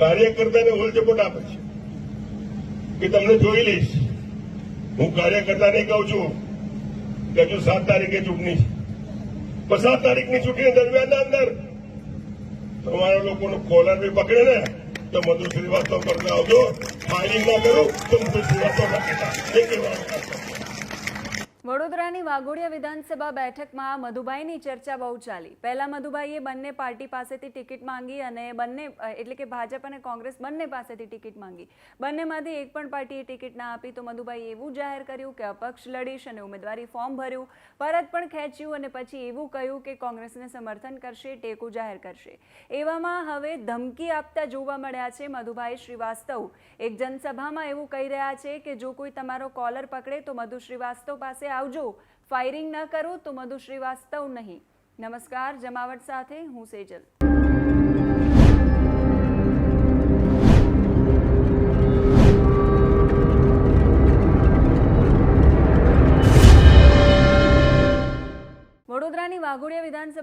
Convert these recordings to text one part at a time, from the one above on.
કાર્યકર્તાને ઓલચપોટ આપે છે કે તમને જોઈ લઈશ. હું કાર્યકર્તાને કહું છું કે હજુ સાત તારીખે ચૂંટણી છે. પણ સાત તારીખની ચૂંટણી દરમિયાન અંદર તમારા લોકોનો કોલર બી પકડે ને, તો મધુ શ્રીવાસ્તવ કરતા આવજો. ફાઇલિંગ ના કરો, તો મધુ શ્રીવાસ્તવ ના કહેતા વડોદરાની વાઘોડિયા વિધાનસભા બેઠકમાં મધુભાઈની ચર્ચા બહુ ચાલી. પહેલા મધુભાઈએ બંને પાર્ટી પાસેથી ટિકિટ માંગી અને બંને એટલે કે ભાજપ અને કોંગ્રેસ બંને પાસેથી ટિકિટ માંગી. બંનેમાંથી એક પણ પાર્ટીએ ટિકિટ ના આપી તો મધુભાઈએ એવું જાહેર કર્યું કે અપક્ષ લડીશ અને ઉમેદવારી ફોર્મ ભર્યું. પરત પણ ખેંચ્યું અને પછી એવું કહ્યું કે કોંગ્રેસને સમર્થન કરશે, ટેકો જાહેર કરશે. એવામાં હવે ધમકી આપતા જોવા મળ્યા છે મધુભાઈ શ્રીવાસ્તવ. એક જનસભામાં એવું કહી રહ્યા છે કે જો કોઈ તમારો કોલર પકડે તો મધુ શ્રીવાસ્તવ પાસે આવજો. ફાયરિંગ ન કરો તો મધુ શ્રીવાસ્તવ નહીં. નમસ્કાર જમાવટ સાથે હું સેજલ.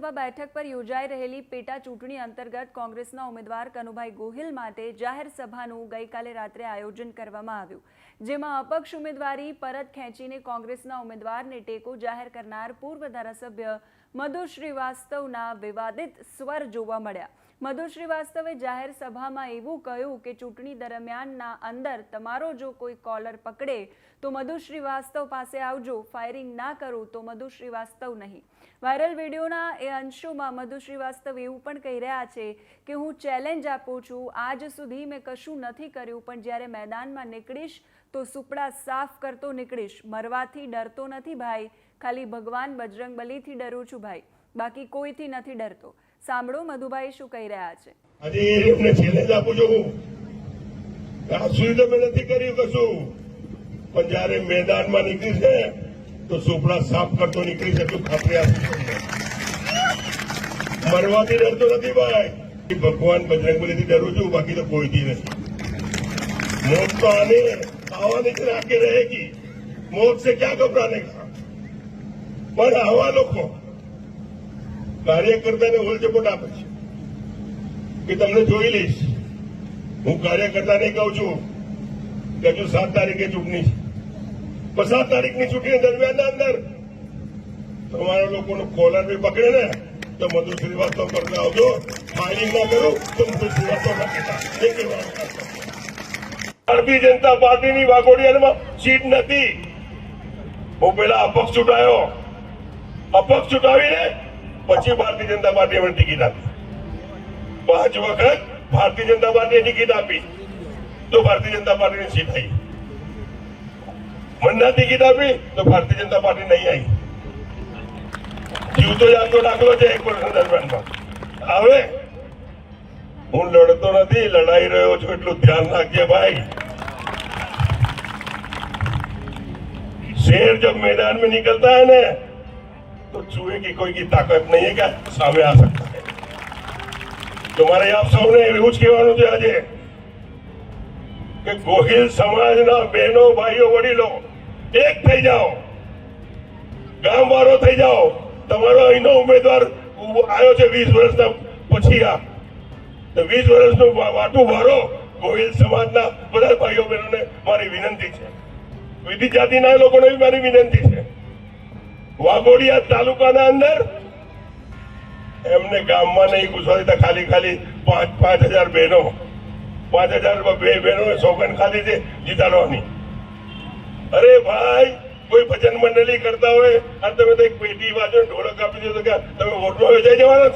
વિધાનસભા બેઠક પર યોજાઈ રહેલી પેટા ચૂંટણી અંતર્ગત કોંગ્રેસના ઉમેદવાર કનુભાઈ ગોહિલ માટે જાહેર સભાનું ગઈકાલે રાત્રે આયોજન કરવામાં આવ્યું, જેમાં અપક્ષ ઉમેદવારી પરત ખેંચીને કોંગ્રેસના ઉમેદવારને ટેકો જાહેર કરનાર પૂર્વ ધારાસભ્ય મધુ શ્રીવાસ્તવના વિવાદિત સ્વર જોવા મળ્યા. મધુ શ્રીવાસ્તવે જાહેર સભામાં એવું કહ્યું કે ચૂંટણી દરમિયાનના અંદર તમારો જો કોઈ કોલર પકડે તો મધુ શ્રીવાસ્તવ પાસે આવજો. ફાયરિંગ ના કરું તો મધુ શ્રીવાસ્તવ નહીં. વાયરલ વિડીયોના એ અંશોમાં મધુ શ્રીવાસ્તવ એવું પણ કહી રહ્યા છે કે હું ચેલેન્જ આપું છું. આજ સુધી મેં કશું નથી કર્યું, પણ જ્યારે મેદાનમાં નીકળીશ તો સુપડા સાફ કરતો નીકળીશ. મરવાથી ડરતો નથી ભાઈ. ખાલી ભગવાન બજરંગ બલીથી ડરું છું ભાઈ. બાકી કોઈથી નથી ડરતો. સાંભળો મધુભાઈ શું કહી રહ્યા છે. આજે એમને ચેલેન્જ આપું છું આજ સુધી તો મેં નથી કર્યું કશું. પણ જયારે મેદાનમાં નીકળી છે તો સુપડા સાફ કરતો નીકળી છે તું ખાતરી આપું છું તમને. મરવાથી ડરતો નથી ભાઈ ભગવાન બજરંગબલીથી ડરું છું બાકી તો કોઈથી નથી મોત તો આને આવાની જ આગે રહેગી મોત से क्या घबराने का પણ આવા લોકો કાર્યકર્તાને હોલચપોટ આપે છે કે તમને જોઈ લઈશ હું કાર્યકર્તાને કહું છું કે હજુ સાત તારીખે ચૂંટણી છે પણ સાત તારીખની ચૂંટણી દરમિયાન અંદર તમારા લોકોનું કોલર બી પકડે ને તો મધુ શ્રીવાસ્તવ કરતા આવજો. ફાઇલિંગ ના કરો, તો મધુ શ્રીવાસ્તવ ભારતીય જનતા પાર્ટીની વાઘોડિયામાં સીટ નથી. હું પેલા અપક્ષ ચૂંટાયો. અપક્ષ ચૂંટાવીને પછી ભારતીય જનતા પાર્ટીએ મને ટિકિટ આપી. પાંચ વખત ભારતીય જનતા પાર્ટીએ ટિકિટ આપી. તો ભારતીય જનતા પાર્ટીની સીટ આવી. મને ના ટિકિટ આપી તો ભારતીય જનતા પાર્ટી નહીં આવી જીવતો જાગતો દાખલો છે એક વર્ષ દરમિયાનમાં હવે હું લડતો નથી લડાઈ રહ્યો છું એટલું ધ્યાન રાખજે ભાઈ शेर जब मैदान में निकलता है ना तो चूहे की कोई की ताकत नहीं है क्या सामने आ सकता है તમારે આપ સૌને એવું જ કહેવાનું છે આજે કે ગોહિલ સમાજના બહેનો ભાઈઓ વડીલો એક થઈ જાઓ. ગામ વાળો થઈ જાઓ. તમારો અહીંનો ઉમેદવાર આવ્યો છે વીસ વર્ષના પછી આ. તો વીસ વર્ષનો વાટું વારો. ગોહિલ સમાજના બધા ભાઈઓ બહેનોને મારી વિનંતી છે. વિધિ જાતિના લોકોને બી મારી વિનંતી છે. વાઘોડિયા તાલુકાના અંદર એમને ગામમાં નહીં ઘૂસવા દીધા ખાલી ખાલી પાંચ પાંચ હજાર બહેનો. પાંચ હજાર બે બહેનો સોગન ખાલી છે જીતાડવાની. અરે ભાઈ, કોઈ ભજન મંડળી કરતા હોય, અને તમે તો એક પેટી બાજુ ઢોલક આપી દીધો કે તમે વોટમાં વેચાઈ જવાના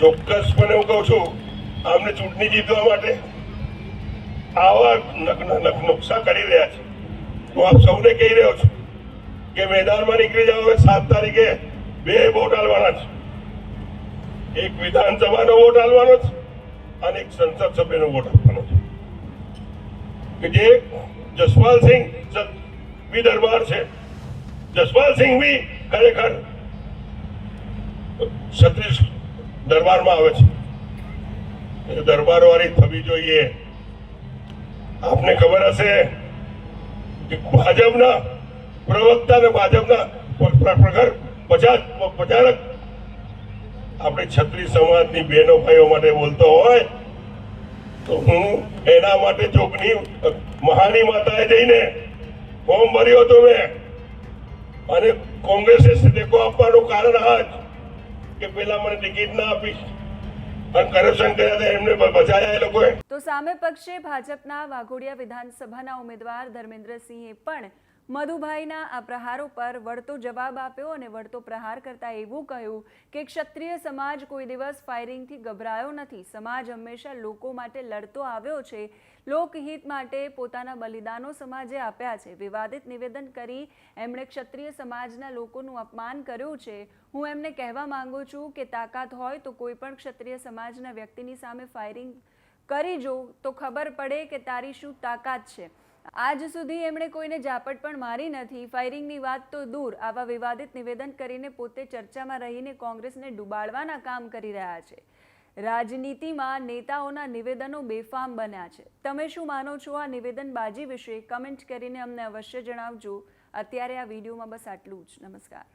ચોક્કસપણે હું કહું છું, આમને ચૂંટણી જીતવા માટે આવા નક- નક- નુકસા કરી રહ્યા છે. હું આપ સૌને કહી રહ્યો છું કે મેદાનમાં નીકળી જાઓ, હવે સાત તારીખે બે વોટ આલવાના છે. એક વિધાનસભાનો વોટ આલવાનો છે, અને એક સંસદ સભ્યનો વોટ આપવાનો છે. કે જે જસપાલસિંહ બી દરબાર છે. જસપાલસિંહ બી ખરેખર છત્રીસ દરબારમાં આવે છે. દરબારવાળી થવી જોઈએ. આપને ખબર હશે ભાજપના પ્રવક્તા અને ભાજપના પ્રખર પ્રચાર પ્રચારક આપણે છત્રીસ સમાજની બહેનો ભાઈઓ માટે બોલતો હોય તો હું એના માટે ચોકની મહાની માતાએ જઈને ફોર્મ ભર્યો હતો મેં. અને કોંગ્રેસે ટેકો આપવાનું કારણ આ જ કે પેલા મને ટિકિટ ના આપી તો સામે પક્ષે ભાજપના વાઘોડિયા વિધાનસભાના ઉમેદવાર ધર્મેન્દ્રસિંહે પણ મધુભાઈના આ પ્રહારો પર વળતો જવાબ આપ્યો અને વળતો પ્રહાર કરતા એવું કહ્યું કે ક્ષત્રિય સમાજ કોઈ દિવસ ફાયરિંગથી ગભરાયો નથી. સમાજ હંમેશા લોકો માટે લડતો આવ્યો છે. લોકહિત માટે પોતાના બલિદાનો સમાજે આપ્યા છે. વિવાદિત નિવેદન કરી એમણે ક્ષત્રિય સમાજના લોકોનું અપમાન કર્યું છે. હું એમને કહેવા માંગુ છું કે તાકાત હોય તો કોઈ પણ ક્ષત્રિય સમાજના વ્યક્તિની સામે ફાયરિંગ કરી જો તો ખબર પડે કે તારી શું તાકાત છે. આજ સુધી એમણે કોઈને ઝાપટ પણ મારી નથી. ફાયરિંગની વાત તો દૂર. આવા વિવાદિત નિવેદન કરીને પોતે ચર્ચામાં રહીને કોંગ્રેસને ડૂબાડવાના કામ કરી રહ્યા છે. રાજનીતિમાં નેતાઓના નિવેદનો બેફામ બન્યા છે. તમે શું માનો છો આ નિવેદનબાજી વિશે? કમેન્ટ કરીને અમને અવશ્ય જણાવજો. અત્યારે આ વિડીયોમાં બસ આટલું જ. નમસ્કાર.